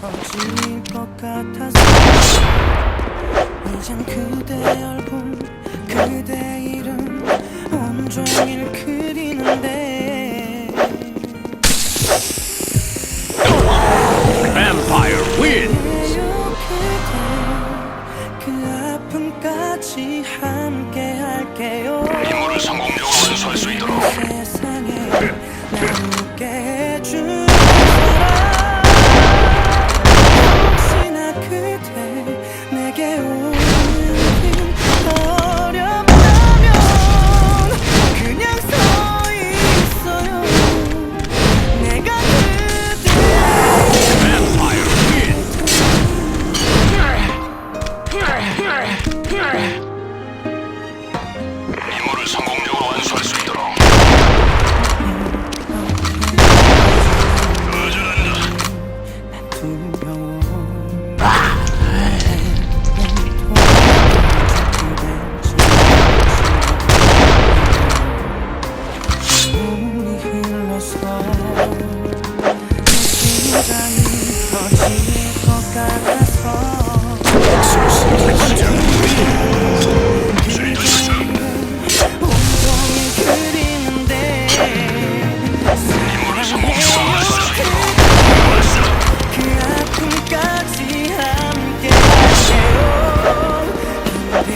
퍼질 것 같아서 이젠 그대 얼굴 그대 이름 온종일 그리는데. 그 아픔까지 함께 할게요. 임무를 성공적으로 수 있도록. 세상에 나는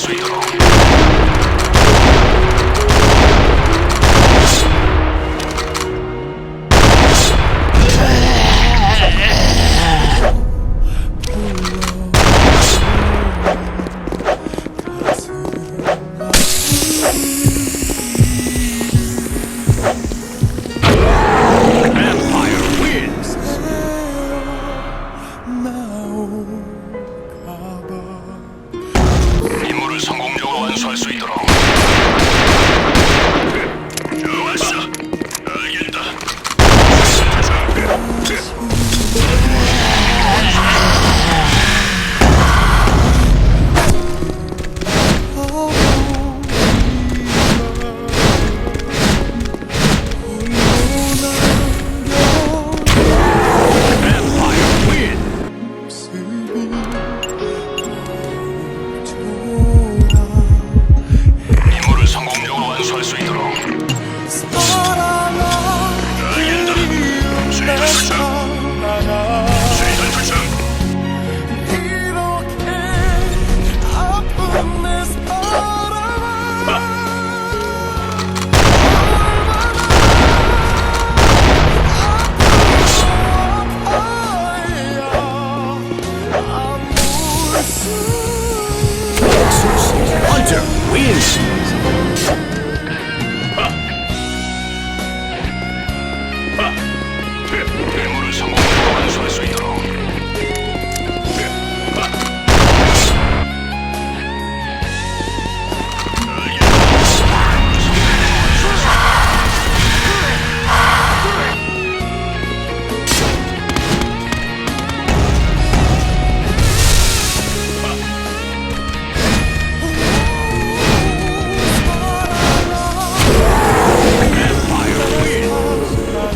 Yes, we. Peace.